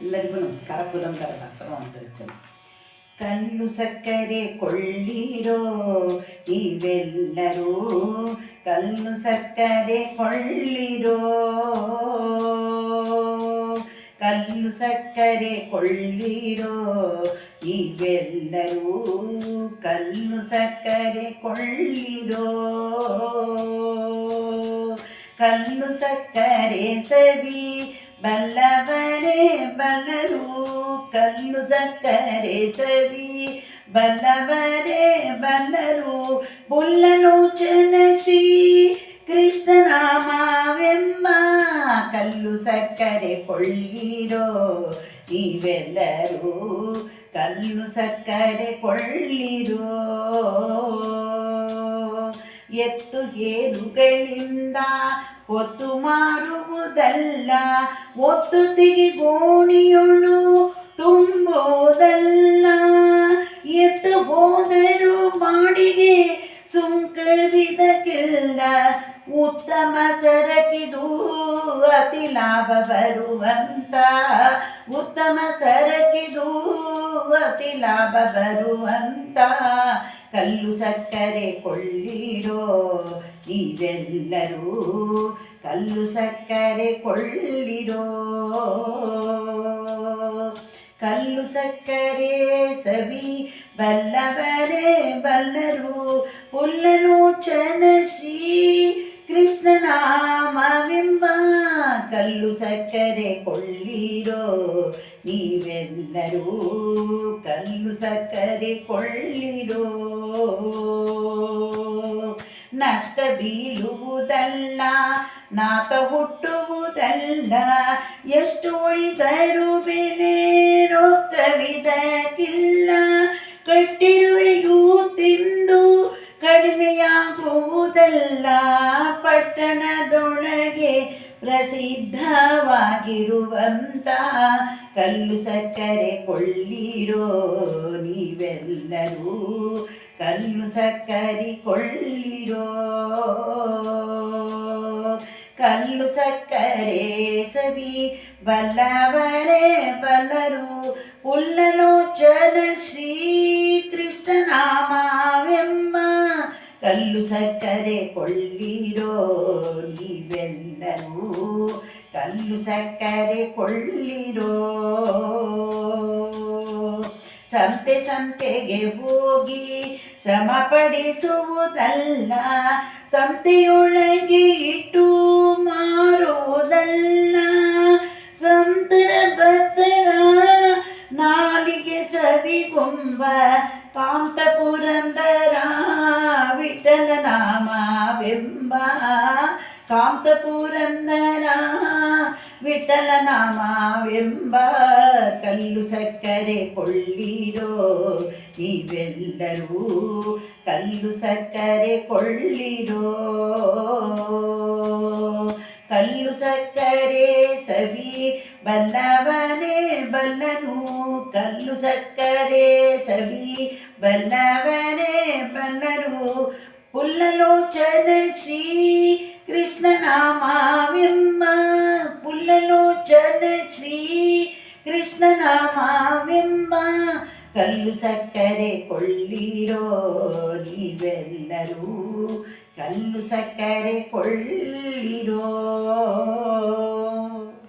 ಎಲ್ಲರಿಗೂ ನಮಸ್ಕಾರ ಪುರಂದರ ದಾಸರು ಅಂತರಿಚನ ಕಲ್ಲು ಸಕ್ಕರೆ ಕೊಳ್ಳಿರೋ ನೀವೆಲ್ಲರೂ ಕಲ್ಲು ಸಕ್ಕರೆ ಕೊಳ್ಳಿರೋ ಕಲ್ಲು ಸಕ್ಕರೆ ಕೊಳ್ಳಿರೋ ನೀವೆಲ್ಲರೂ ಕಲ್ಲು ಸಕ್ಕರೆ ಕೊಳ್ಳಿರೋ ಕಲ್ಲು ಸಕ್ಕರೆ ಸವಿ ಬಲ್ಲವರೇ ಬಲ್ಲರು ಕಲ್ಲು ಸಕ್ಕರೆ ಸವಿ ಬಲ್ಲವರೇ ಬಲ್ಲರು ಬುಲ್ಲಲೋಚನ ಶ್ರೀ ಕೃಷ್ಣನಾಮವೆಂಬ ಕಲ್ಲು ಸಕ್ಕರೆ ಕೊಳ್ಳಿರೋ ನೀವೆಲ್ಲರೂ ಕಲ್ಲು ಸಕ್ಕರೆ ಕೊಳ್ಳಿರೋ ಎತ್ತು ಏರುಗಳಿಂದ ಒತ್ತು ಮಾರುವುದಲ್ಲ ಒತ್ತು ತಿಗಿ ಗೋಣಿಯುಳು ತುಂಬೋದಲ್ಲ. ಎತ್ತು ಹೋದರು ಮಾಡಿಗೆ ಸುಂಕವಿದಕ್ಕಿಲ್ಲ, ಉತ್ತಮ ಸರಕಿದು ಅತಿ ಲಾಭ ಬರುವಂತ. ಉತ್ತಮ ಸರಕಿದು ಅತಿ ಲಾಭ ಬರುವಂತ. ಕಲ್ಲು ಸಕ್ಕರೆ ಕೊಳ್ಳಿರೋ ನೀವೆಲ್ಲರೂ ಕಲ್ಲು ಸಕ್ಕರೆ ಕೊಳ್ಳಿರೋ. ಕಲ್ಲು ಸಕ್ಕರೆ ಸವಿ ಬಲ್ಲವರೇ ಬಲ್ಲರು ಹುಲ್ಲಲೋಚನ ಶ್ರೀ ಕೃಷ್ಣನಾಮವೆಂಬ ಕಲ್ಲು ಸಕ್ಕರೆ ಕೊಳ್ಳಿರೋ ನೀವೆಲ್ಲರೂ ಕಲ್ಲು ಸಕ್ಕರೆ ಕೊಳ್ಳಿರೋ. ನಷ್ಟ ಬೀಳುವುದಲ್ಲ, ನಾತ ಹುಟ್ಟುವುದಲ್ಲ, ಎಷ್ಟು ಒಯ್ದರೂ ಬೆಲೆ ರೊಕ್ಕವಿದಕ್ಕಿಲ್ಲ ಕಟ್ಟಿರುವೆಯೂ ತಿಂದು ಕಡಿಮೆಯಾಗುವುದಲ್ಲ ಪಟ್ಟಣದೊಳಗೆ ಪ್ರಸಿದ್ಧವಾಗಿರುವಂತ ಕಲ್ಲು ಸಕ್ಕರೆ ಕೊಳ್ಳಿರೋ ನೀವೆಲ್ಲರೂ ಕಲ್ಲು ಸಕ್ಕರೆ ಕೊಳ್ಳಿರೋ ಕಲ್ಲು ಸಕ್ಕರೆ ಸವಿ ಬಲ್ಲವರೇ ಬಲ್ಲರು ಹುಲ್ಲಲೋಚನ ಶ್ರೀ ಕೃಷ್ಣನಾಮವೆಂಬ ಕಲ್ಲು ಸಕ್ಕರೆ ಕೊಳ್ಳಿರೋ ನೀವೆಲ್ಲರೂ ಕಲ್ಲು ಸಕ್ಕರೆ ಕೊಳ್ಳಿರೋ ಸಂತೆ ಸಂತೆಗೆ ಹೋಗಿ ಶ್ರಮ ಪಡಿಸುವುದಲ್ಲ ಸಂತೆಯೊಳಗೆ ಇಟ್ಟು ಮಾರುವುದಲ್ಲ ಸಂತರ ಭಕ್ತರ ನಾಲಿಗೆ ಸವಿಗುಂಬ ಕಾಂತ ಪುರಂದರ ವಿಠಲ ನಾಮವೆಂಬ ಕಾಂತ ಪುರಂದರ ವಿಠಲ ನಾಮವೆಂಬ ಕಲ್ಲು ಸಕ್ಕರೆ ಕೊಳ್ಳಿರೋ ನೀವೆಲ್ಲರೂ ಕಲ್ಲು ಸಕ್ಕರೆ ಕೊಳ್ಳಿರೋ ಕಲ್ಲು ಸಕ್ಕರೆ ಸವಿ ಬಲ್ಲವನೇ ಬಲ್ಲನು, ಕಲ್ಲು ಸಕ್ಕರೆ ಸವಿ ಬಲ್ಲವನೇ ಬಲ್ಲರು ಪುಲ್ಲಲೋಚನ ಶ್ರೀ ಕೃಷ್ಣನಾಮವೆಂಬ ಪುಲ್ಲಲೋಚನ ಶ್ರೀ ಕೃಷ್ಣನಾಮವೆಂಬ ಕಲ್ಲು ಸಕ್ಕರೆ ಕೊಳ್ಳಿರೋ ನೀವೆಲ್ಲರೂ ಕಲ್ಲು ಸಕ್ಕರೆ ಕೊಳ್ಳಿರೋ